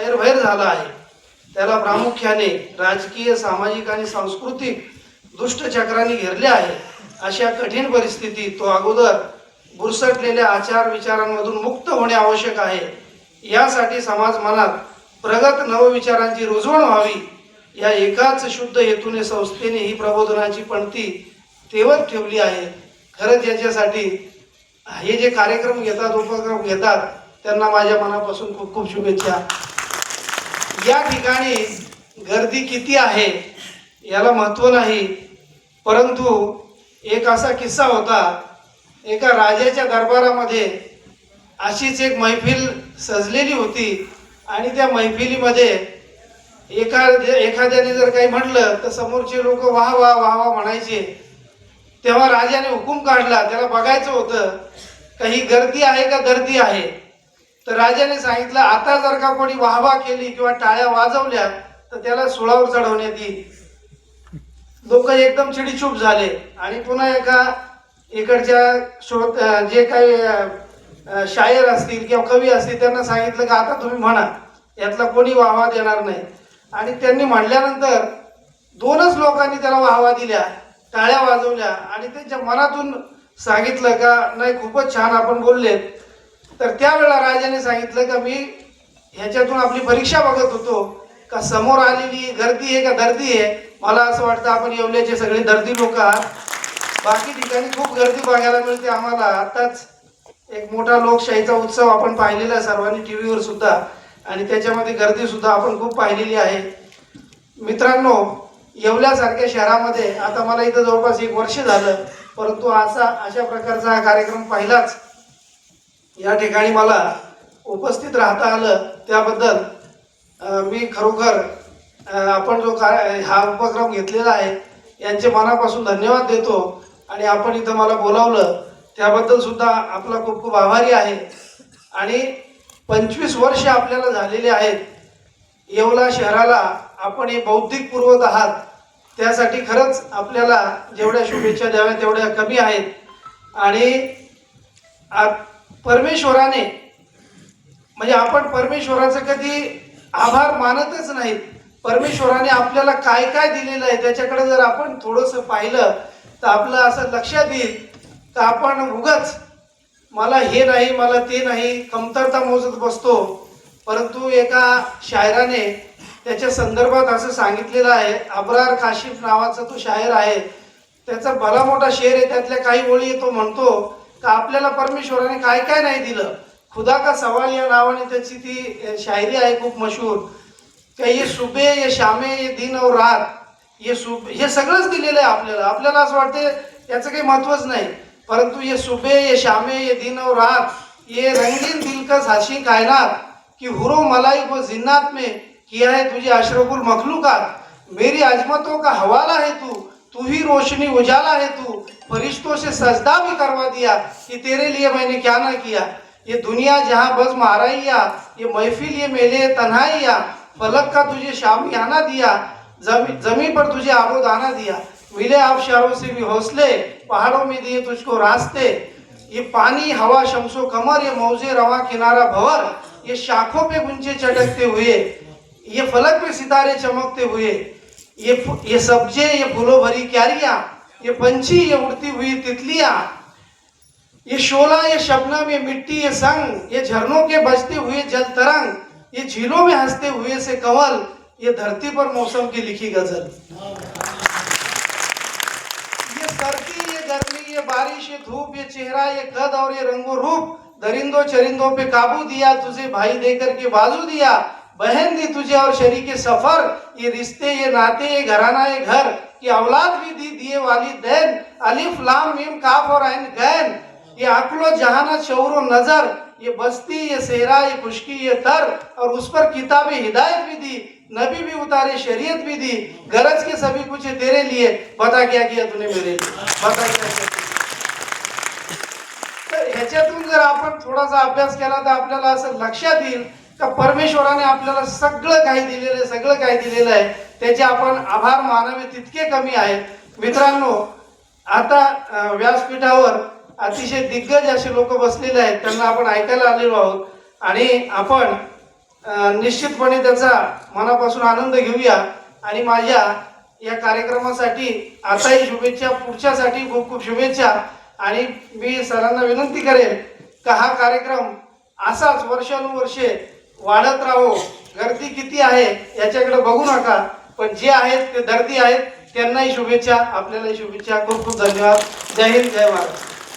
सैरभैर झाला आहे. त्याला प्रामुख्याने राजकीय सामाजिक आणि सांस्कृतिक दुष्टचक्राने घेरले आहे. अशा कठीण परिस्थितीत तो अगोदर बुरसटलेल्या आचार विचारांमधून मुक्त होणे आवश्यक आहे. यासाठी समाज मनात प्रगत नवविचारांची रुजवण व्हावी. या एकाच शुद्ध हेतूने संस्थेने ही प्रबोधनाची पणती तेवत ठेवली आहे. खरंच याच्यासाठी हे जे कार्यक्रम घेतात उपक्रम घेतात त्यांना माझ्या मनापासून खूप खूप शुभेच्छा. या ठिकाणी गर्दी किती आहे याला महत्त्व नाही परंतु एक असा किस्सा होता एका राजाच्या दरबारामध्ये अशीच एक मैफिल सजलेली होती आणि त्या मैफिलीमध्ये एखाद्या एखाद्याने जर काही म्हटलं तर समोरचे लोक वाह वाह वाह वाह म्हणायचे. तेव्हा राजाने हुकूम काढला त्याला बघायचं होतं काही गर्दी आहे का गर्दी आहे? तर राजाने सांगितलं आता जर का कोणी वाहवा केली किंवा टाळ्या वाजवल्या तर त्याला सुळावर चढवण्यात येईल. लोक एकदम चिडीचूप झाले. आणि पुन्हा एका इकडच्या श्रोत जे काही शायर असतील किंवा कवी असतील त्यांना सांगितलं का आता तुम्ही म्हणा यातला कोणी वाहवा देणार नाही. आणि त्यांनी म्हणल्यानंतर दोनच लोकांनी त्याला वाहवा दिल्या टाळ्या वाजवल्या. आणि त्यांच्या मनातून सांगितलं का नाही खूपच छान आपण बोललेत. तर त्यावेळेला राजाने सांगितलं का मी ह्याच्यातून आपली परीक्षा बघत होतो का समोर आलेली गर्दी आहे का दर्दी आहे? मला असं वाटतं आपण येवल्याचे सगळे दर्दी लोक आहात. बाकी ठिकाणी खूप गर्दी बघायला मिळते आम्हाला. आताच एक मोठा लोकशाहीचा उत्सव आपण पाहिलेला आहे सर्वांनी टी व्हीवर सुद्धा. आणि त्याच्यामध्ये गर्दी सुद्धा आपण खूप पाहिलेली आहे. मित्रांनो येवल्यासारख्या शहरामध्ये आता मला इथं जवळपास एक वर्ष झालं परंतु असा अशा प्रकारचा हा कार्यक्रम पाहिलाच. या ठिकाणी मला उपस्थित राहता आलं त्याबद्दल मी खरोखर आपण जो काय हा उपक्रम घेतलेला आहे यांचे मनापासून धन्यवाद देतो. आणि आपण इथं मला बोलावलं त्याबद्दल सुद्धा आपला खूप खूप आभारी आहे. आणि पंचवीस वर्ष आपल्याला झालेले आहेत. येवला शहराला आपण हे बौद्धिक पुरवत आहात. त्यासाठी खरंच आपल्याला जेवढ्या शुभेच्छा द्याव्या तेवढ्या कमी आहेत. आणि आ- परमेश्वराने म्हणजे आपण परमेश्वराचं कधी आभार मानतच नाहीत. परमेश्वराने आपल्याला काय काय दिलेलं आहे त्याच्याकडे जर आपण थोडंसं पाहिलं तर आपलं असं लक्षात येईल तर आपण उगच मला हे नाही मला ते नाही कमतरता मोजत बसतो. परंतु एका शायराने त्याच्या संदर्भात असं सांगितलेलं आहे अब्रार काशिफ नावाचा तो शायर आहे त्याचा भला मोठा शेर आहे त्यातल्या काही ओळी तो म्हणतो का आपल्याला परमेश्वराने काय काय नाही दिलं? खुदा का सवाल या नावाने त्याची ती शायरी आहे खूप मशहूर. का ये सुबे ये शामे ये दिन और रात ये सुब हे सगळंच दिलेलं आहे आपल्याला. आपल्याला असं वाटते याचं काही महत्वच नाही. परंतु ये सुबे ये शामे ये दिन और रात ये रंगीन दिलकस हाशी कायनात कि हुरो मलाई को जिन्नात में किया है तुझे अशरफुल मखलूकात. मेरी अजमतों का हवाला है तू तू ही रोशनी उजाला है तू। फरिश्तों से सजदा भी करवा दिया कि तेरे लिए मैंने क्या ना किया। ये दुनिया जहाँ बस माराइया, ये महफिल, ये मेले तन्हाइया, फलक का तुझे शामियाना दिया, जमी पर तुझे आबोदाना दिया। मिले आबशारों से भी हौसले, पहाड़ों में दिए तुझको रास्ते। ये पानी, हवा, शमसो कमर, ये मौजे, रवा, किनारा, भवर, ये शाखों पे गुंचे चटकते हुए, ये फलक पे सितारे चमकते हुए ये ये सब्जे ये फूलों भरी क्यारिया, ये पंछी, ये उड़ती हुई तितलियाँ, ये शोला, ये शबनम, ये मिट्टी, ये संग, ये झरनों के बजते हुए जल तरंग, ये झीलों में हँसते हुए से कंवल, ये धरती पर मौसम की लिखी गज़ल। ये सर्दी, ये गर्मी, ये बारिश, ये धूप, ये चेहरा, ये कद और ये रंगो रूप, दरिंदों चरिंदों पे काबू दिया, तुझे भाई देकर के बाजू दिया बहन दी तुझे और शरीक सफ़र, ये रिश्ते, ये नाते, ये घराना, ये घर, ये औलाद भी दी दिए वाली दैन, अलिफ, लाम, मीम, काफ और ऐन गैन, ये अकलो, जहाना, शौर, नज़र, ये बस्ती, ये सेहरा ये खुशकी, ये तर, और उस पर किताब हिदायत भी दी, नबी भी उतारे, शरीयत भी दी, गरज के सभी कुछ तेरे लिए बता क्या किया तूने मेरे बता क्या किया? तर ह्याच्यातून जर आपण थोडासा अभ्यास केला तर आपल्याला असं लक्षात येईल का परमेश्वराने आपल्याला सगळं काही दिलेलं आहे सगळं काही दिलेलं आहे. त्याचे आपण आभार मानावे तितके कमी आहेत. मित्रांनो आता व्यासपीठावर अतिशय दिग्गज असे लोक बसलेले आहेत. त्यांना आपण ऐकायला आलेलो आहोत. आणि आपण निश्चितपणे त्याचा मनापासून आनंद घेऊया. आणि माझ्या या कार्यक्रमासाठी आताही शुभेच्छा पुढच्यासाठी खूप खूप शुभेच्छा. आणि मी सरांना विनंती करेन का हा कार्यक्रम असाच वर्षानुवर्षे वाढत राहो. गर्दी किती आहे याच्याकडे बघू नका. पण जे आहेत ते दर्दी आहेत त्यांनाही शुभेच्छा. आपल्यालाही शुभेच्छा. खूप खूप धन्यवाद. जय हिंद जय महाराष्ट्र